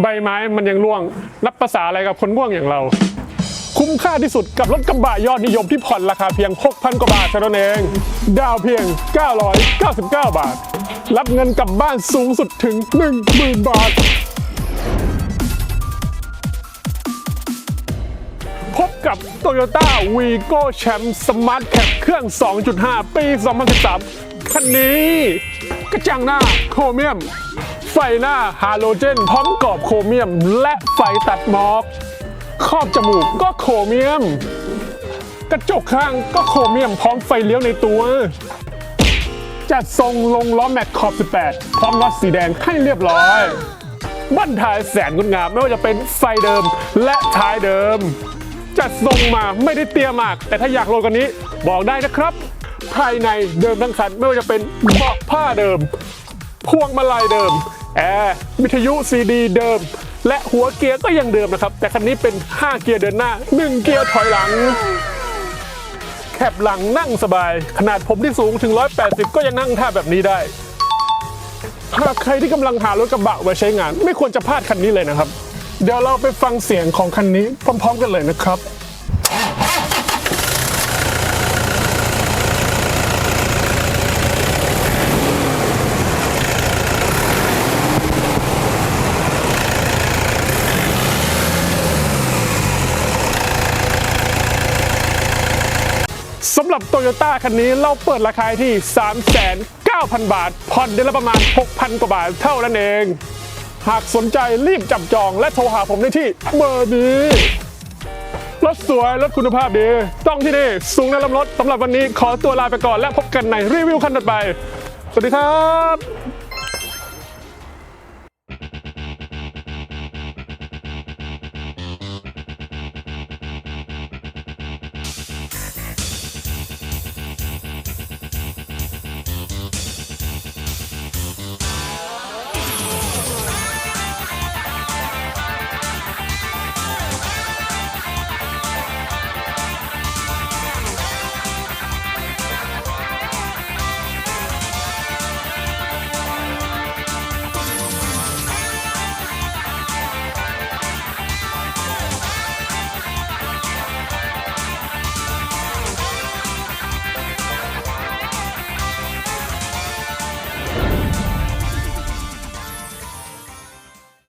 ใบไม้มันยังร่วง นับภาษาอะไรกับคนง่วงอย่างเรา คุ้มค่าที่สุดกับรถกระบะยอดนิยมที่ผ่อนราคาเพียง 6,000 กว่าบาทเท่านั้นเอง ดาวเพียง 999 บาท รับเงินกลับบ้านสูงสุดถึง 10,000 บาท พบกับ Toyota Vigo Champ Smart Cap เครื่อง 2.5 ปี 2013 คันนี้ กระจังหน้าโครเมียม ไฟหน้าฮาโลเจน พร้อมกรอบโครเมียม และไฟตัดหมอกครอบจมูกก็โครเมียม กระจกข้างก็โครเมียม พร้อมไฟเลี้ยวในตัว จัดทรงลงล้อแม็กขอบ 18 พร้อมน็อตสีแดงให้เรียบร้อย บั้นท้ายแสนงดงามไม่ว่าจะเป็นไฟเดิมและท้ายเดิม จัดทรงมาไม่ได้เตี้ยมาก แต่ถ้าอยากโลดกว่านี้บอกได้นะครับ ภายในเดิมทั้งคันไม่ว่าจะเป็นเบาะผ้าเดิม พวงมาลัยเดิม แอร์วิทยุซีดีเดิม และหัวเกียร์ก็ยังเดิมนะครับ แต่คันนี้เป็น 5 เกียร์เดินหน้า 1 เกียร์ถอยหลัง แคบหลังนั่งสบาย ขนาดผมที่สูงถึง 180 ก็ยังนั่งท่าแบบนี้ได้ หากใครที่กำลังหารถกระบะไว้ใช้งาน ไม่ควรจะพลาดคันนี้เลยนะครับ เดี๋ยวเราไปฟังเสียงของคันนี้พร้อม ๆ กันเลยนะครับ สำหรับโตโยต้าคันนี้เราเปิดราคาที่ 3,900 บาท ผ่อนเดือนละประมาณ 6,000 กว่าบาทเท่านั้นเอง หากสนใจรีบจับจองและโทรหาผมได้ที่เบอร์นี้ รถสวย รถคุณภาพดี ต้องที่นี่ สูงในลำรถสำหรับวันนี้ขอตัวลาไปก่อนและพบกันในรีวิวคันต่อไป สวัสดีครับ